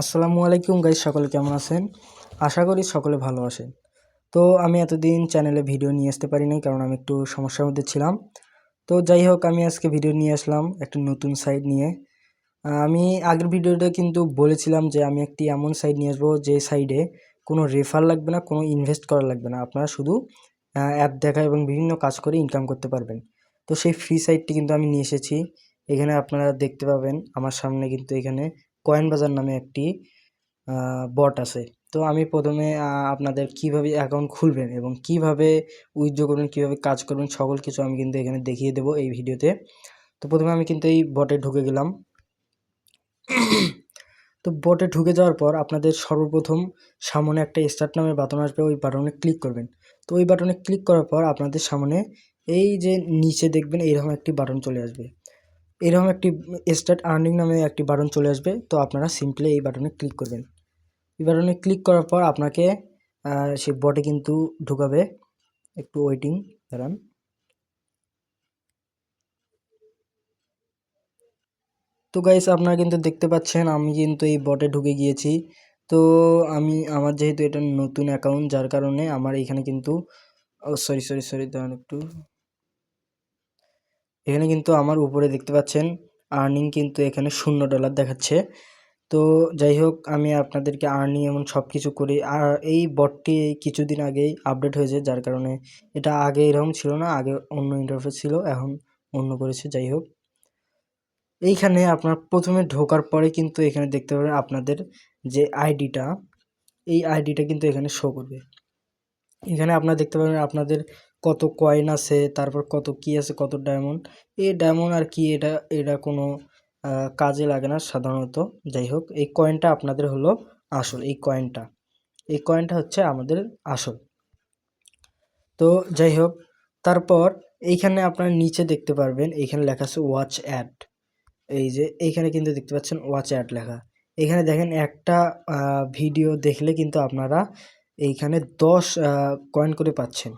আসসালামু আলাইকুম গাইজ সকলে কেমন আছেন? আশা করি সকলে ভালো আছেন। তো আমি এতদিন চ্যানেলে ভিডিও নিয়ে আসতে পারি নাই, কারণ আমি একটু সমস্যার মধ্যে ছিলাম। তো যাই হোক, আমি আজকে ভিডিও নিয়ে আসলাম একটা নতুন সাইট নিয়ে। আমি আগের ভিডিওটা কিন্তু বলেছিলাম যে আমি একটি এমন সাইট নিয়ে আসব যে সাইডে কোনো রেফার লাগবে না, কোনো ইনভেস্ট করা লাগবে না। আপনারা শুধু অ্যাপ দেখা এবং বিভিন্ন কাজ করে ইনকাম করতে পারবেন। তো সেই ফ্রি সাইটটি কিন্তু আমি নিয়ে এসেছি। এখানে আপনারা দেখতে পাবেন, আমার সামনে কিন্তু এখানে কয়েন বাজার নামে একটি বট আছে। তো আমি প্রথমে আপনাদের কীভাবে অ্যাকাউন্ট খুলবেন এবং কীভাবে উইথড্র করবেন, কীভাবে কাজ করবেন, সকল কিছু আমি কিন্তু এখানে দেখিয়ে দেবো এই ভিডিওতে। তো প্রথমে আমি কিন্তু এই বটে ঢুকে গেলাম। তো বটে ঢুকে যাওয়ার পর আপনাদের সর্বপ্রথম সামনে একটা স্টার্ট নামের বাটন আসবে, ওই বাটনে ক্লিক করবেন। তো ওই বাটনে ক্লিক করার পর আপনাদের সামনে এই যে নিচে দেখবেন এইরকম একটি বাটন চলে আসবে। এরকম একটি স্টার্ট আর্নিং নামে একটি বাটন চলে আসবে। তো আপনারা সিম্পলি এই বাটনে ক্লিক করবেন। এই বাটনে ক্লিক করার পর আপনাকে সেই বটে কিন্তু ঢুকাবে। একটু ওয়েটিং দাঁড়ান। তো গাইস আপনারা কিন্তু দেখতে পাচ্ছেন, আমি কিন্তু এই বটে ঢুকে গিয়েছি। তো আমি, আমার যেহেতু এটা নতুন অ্যাকাউন্ট যার কারণে আমার এখানে কিন্তু সরি সরি সরি দাঁড়ান একটু। এখানে কিন্তু আমার উপরে দেখতে পাচ্ছেন আর্নিং কিন্তু এখানে শূন্য ডলার দেখাচ্ছে। তো যাই হোক, আমি আপনাদেরকে আর্নিং এমন সব কিছু করি, আর এই বটটি কিছুদিন আগেই আপডেট হয়েছে, যার কারণে এটা আগে এরকম ছিল না, আগে অন্য ইন্টারফেস ছিল, এখন অন্য করেছে, যাই হোক। এইখানে আপনার প্রথমে ঢোকার পরে কিন্তু এখানে দেখতে পাবেন আপনাদের যে আইডিটা এই আইডিটা কিন্তু এখানে শো করবে। এখানে আপনারা দেখতে পাবেন আপনাদের কত কয়েন আছে, তারপর কত কি আছে, কত ডায়মন্ড এই ডায়মন্ড আর কি এটা এটা কোনো কাজে লাগে না সাধারণত। যাই হোক, এই কয়েনটা আপনাদের হলো আসল, এই কয়েনটা এই কয়েনটা হচ্ছে আমাদের আসল। তো যাই হোক, তারপর এইখানে আপনারা নিচে দেখতে পারবেন, এইখানে লেখা আছে ওয়াচ অ্যাড এই যে এইখানে কিন্তু দেখতে পাচ্ছেন ওয়াচ অ্যাড লেখা। এখানে দেখেন একটা ভিডিও দেখলে কিন্তু আপনারা এইখানে দশ কয়েন করে পাচ্ছেন।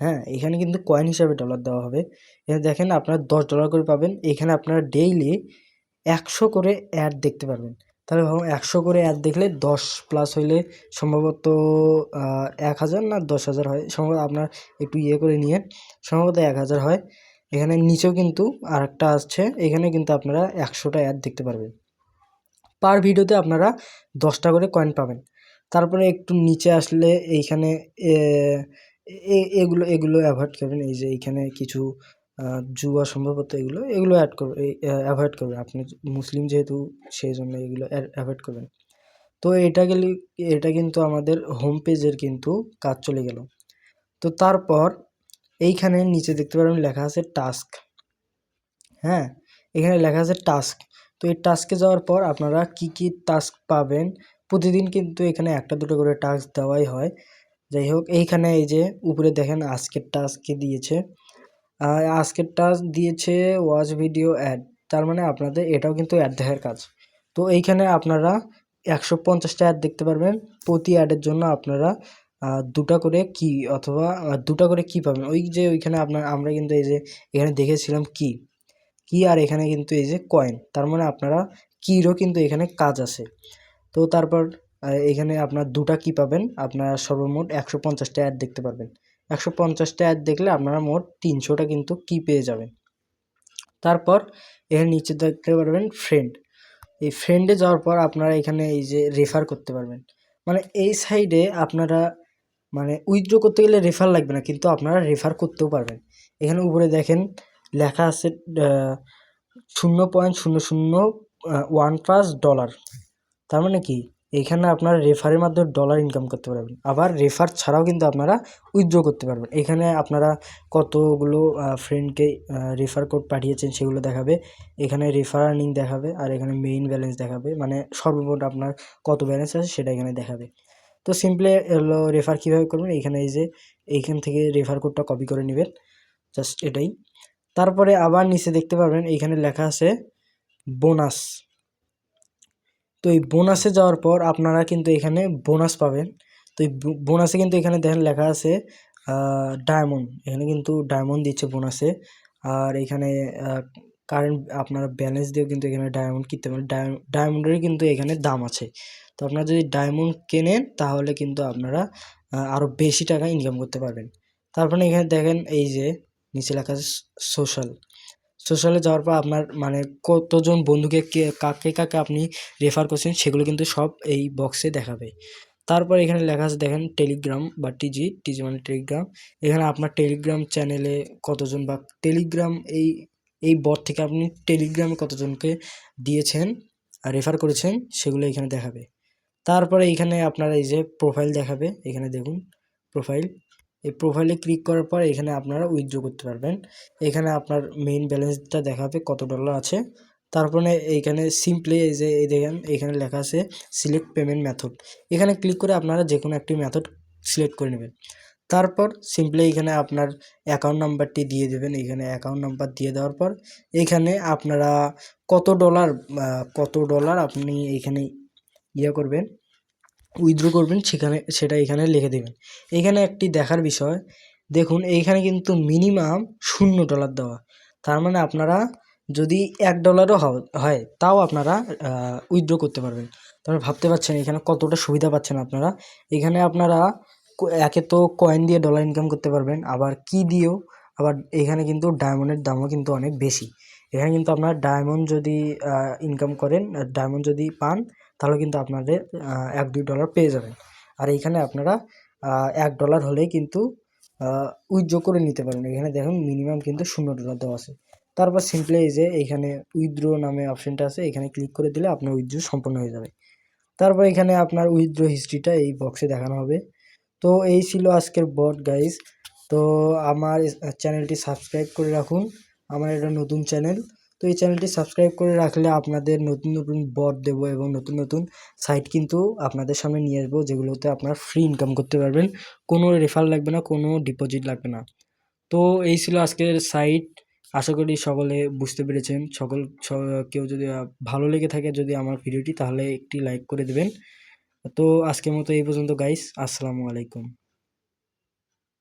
হ্যাঁ এখানে কিন্তু কয়েন হিসাবে ডলার দেওয়া হবে। এখানে দেখেন আপনারা দশ ডলার করে পাবেন। এখানে আপনারা ডেইলি একশো করে অ্যাড দেখতে পারবেন। তাহলে ভাবুন একশো করে অ্যাড দেখলে দশ প্লাস হইলে সম্ভবত এক হাজার না দশ হাজার হয়। সম্ভবত আপনার একটু ইয়ে করে নিয়ে সম্ভবত এক হাজার হয়। এখানে নিচেও কিন্তু আরেকটা আসছে। এখানে কিন্তু আপনারা একশোটা অ্যাড দেখতে পারবেন। পার ভিডিওতে আপনারা দশটা করে কয়েন পাবেন। তারপরে একটু নিচে আসলে এইখানে এগুলো এগুলো অ্যাভয়েড করবেন। এই যে এইখানে কিছু জুয়া সম্ভবত এগুলো এগুলো অ্যাড করবে অ্যাভয়েড করবেন। আপনি মুসলিম যেহেতু, সেই জন্য এগুলো অ্যাভয়েড করবেন। তো এটা গেলে, এটা কিন্তু আমাদের হোম পেজের কিন্তু কাজ চলে গেল। তো তারপর এইখানে নিচে দেখতে পারবেন লেখা আছে টাস্ক হ্যাঁ এখানে লেখা আছে টাস্ক তো এই টাস্কে যাওয়ার পর আপনারা কি কি টাস্ক পাবেন প্রতিদিন কিন্তু এখানে একটা দুটো করে টাস্ক দেওয়াই হয়। যাই হোক, এইখানে এই যে উপরে দেখেন আজকের টাস্কে দিয়েছে। আজকের টাস্ক দিয়েছে ওয়াচ ভিডিও অ্যাড তার মানে আপনাদের এটাও কিন্তু অ্যাড দেখার কাজ। তো এইখানে আপনারা একশো পঞ্চাশটা অ্যাড দেখতে পারবেন। প্রতি অ্যাডের জন্য আপনারা দুটা করে কি অথবা দুটা করে কি পাবেন। ওই যে ওইখানে আপনার, আমরা কিন্তু এই যে এখানে দেখেছিলাম কি কি আর এখানে কিন্তু এই যে কয়েন তার মানে আপনারা কিরও কিন্তু এখানে কাজ আছে। তো তারপর এখানে আপনার দুটা কি পাবেন? আপনারা সর্বমোট একশো পঞ্চাশটা অ্যাড দেখতে পারবেন। একশো পঞ্চাশটা অ্যাড দেখলে আপনারা মোট তিনশোটা কিন্তু কি পেয়ে যাবেন। তারপর এখানে নিচে দেখতে পারবেন ফ্রেন্ড এই ফ্রেন্ডে যাওয়ার পর আপনারা এখানে এই যে রেফার করতে পারবেন। মানে এই সাইডে আপনারা মানে উইথড্র করতে গেলে রেফার লাগবে না, কিন্তু আপনারা রেফার করতেও পারবেন। এখানে উপরে দেখেন, লেখা আছে শূন্য পয়েন্ট শূন্য শূন্য ওয়ান পাঁচ ডলার তার মানে কি? এখানে আপনারা রেফারের মাধ্যমে ডলার ইনকাম করতে পারবেন। আবার রেফার ছাড়াও কিন্তু আপনারা উইথড্র করতে পারবেন। এখানে আপনারা কতগুলো ফ্রেন্ডকে রেফার কোড পাঠিয়েছেন সেগুলো দেখাবে। এখানে রেফার আর্নিং দেখাবে আর এখানে মেইন ব্যালেন্স দেখাবে। মানে সর্বমোট আপনার কত ব্যালেন্স আছে সেটা এখানে দেখাবে। তো সিম্পলি হলো রেফার কীভাবে করবেন? এখানে এই যে, এইখান থেকে রেফার কোডটা কপি করে নেবেন। জাস্ট এটাই। তারপরে আবার নিচে দেখতে পারবেন এইখানে লেখা আছে বোনাস তো এই বোনাসে যাওয়ার পর আপনারা কিন্তু এখানে বোনাস পাবেন। তো এই বোনাসে কিন্তু এখানে দেখেন লেখা আছে ডায়মন্ড এখানে কিন্তু ডায়মন্ড দিচ্ছে বোনাসে আর এখানে কারেন্ট আপনারা ব্যালেন্স দিয়েও কিন্তু এখানে ডায়মন্ড কিনতে পারেন। ডায়মন্ডেরই কিন্তু এখানে দাম আছে। তো আপনারা যদি ডায়মন্ড কেনেন, তাহলে কিন্তু আপনারা আরও বেশি টাকা ইনকাম করতে পারবেন। তারপরে এখানে দেখেন এই যে, নিচে লেখা আছে সোশ্যাল সোশ্যালে যাওয়ার পর আপনার মানে কতজন বন্ধুকে কে, কাকে কাকে আপনি রেফার করছেন সেগুলো কিন্তু সব এই বক্সে দেখাবে। তারপর এখানে লেখা আছে দেখেন টেলিগ্রাম বা টিজি টিজি মানে টেলিগ্রাম এখানে আপনার টেলিগ্রাম চ্যানেলে কতজন বা টেলিগ্রাম এই এই বট থেকে আপনি টেলিগ্রামে কতজনকে দিয়েছেন আর রেফার করেছেন সেগুলো এখানে দেখাবে। তারপরে এখানে আপনারা এই যে প্রোফাইল দেখাবে, এখানে দেখুন প্রোফাইল এই প্রোফাইলে ক্লিক করার পর এখানে আপনারা উইথড্র করতে পারবেন। এখানে আপনার মেইন ব্যালেন্সটা দেখাবে কত ডলার আছে। তারপরে এইখানে সিম্পলি এই যে এই দেখেন, এখানে লেখা আছে সিলেক্ট পেমেন্ট মেথড এখানে ক্লিক করে আপনারা যে কোনো একটি মেথড সিলেক্ট করে নেবেন। তারপর সিম্পলি এখানে আপনার অ্যাকাউন্ট নাম্বারটি দিয়ে দেবেন। এখানে অ্যাকাউন্ট নাম্বার দিয়ে দেওয়ার পর এখানে আপনারা কত ডলার কত ডলার আপনি এখানে ইয়ে করবেন। উইথড্র করবেন, সেখানে, সেটা এখানে লিখে দেবেন। এখানে একটি দেখার বিষয়, দেখুন এইখানে কিন্তু মিনিমাম শূন্য ডলার দেওয়া। তার মানে আপনারা যদি এক ডলারও হয়, তাও আপনারা উইথড্র করতে পারবেন। তাহলে ভাবতে পারছেন এখানে কতটা সুবিধা পাচ্ছেন আপনারা। এখানে আপনারা একে তো কয়েন দিয়ে ডলার ইনকাম করতে পারবেন, আবার কি দিয়েও, আবার এখানে কিন্তু ডায়মন্ডের দামও কিন্তু অনেক বেশি। এখানে কিন্তু আপনার ডায়মন্ড যদি ইনকাম করেন ডায়মন্ড যদি পান তাহলে কিন্তু আপনাদের এক দুই ডলার পেয়ে যাবেন। আর এইখানে আপনারা এক ডলার হলেই কিন্তু উইথড্র করে নিতে পারেন। এখানে দেখুন মিনিমাম কিন্তু শূন্য ডলার দেওয়া আছে। তারপর সিম্পলি এই যে এইখানে উইথড্র নামে অপশানটা আছে, এখানে ক্লিক করে দিলে আপনার উইথড্র সম্পন্ন হয়ে যাবে। তারপর এখানে আপনার উইথড্র হিস্ট্রিটা এই বক্সে দেখানো হবে। তো এই ছিল আজকের বট গাইজ তো আমার চ্যানেলটি সাবস্ক্রাইব করে রাখুন। আমার এটা নতুন চ্যানেল তো এই চ্যানেলটি সাবস্ক্রাইব করে রাখলে আপনাদের নতুন নতুন বট দেবো এবং নতুন নতুন সাইট কিন্তু আপনাদের সামনে নিয়ে আসব, যেগুলোতে আপনার ফ্রি ইনকাম করতে পারবেন। কোনো রেফার লাগবে না, কোনো ডিপোজিট লাগবে না। তো এই ছিল আজকের সাইট আশা করি সকলে বুঝতে পেরেছেন। সকল কেউ যদি ভালো লেগে থাকে যদি আমার ভিডিওটি, তাহলে একটি লাইক করে দেবেন। তো আজকের মতো এই পর্যন্ত গাইস আসসালামু আলাইকুম।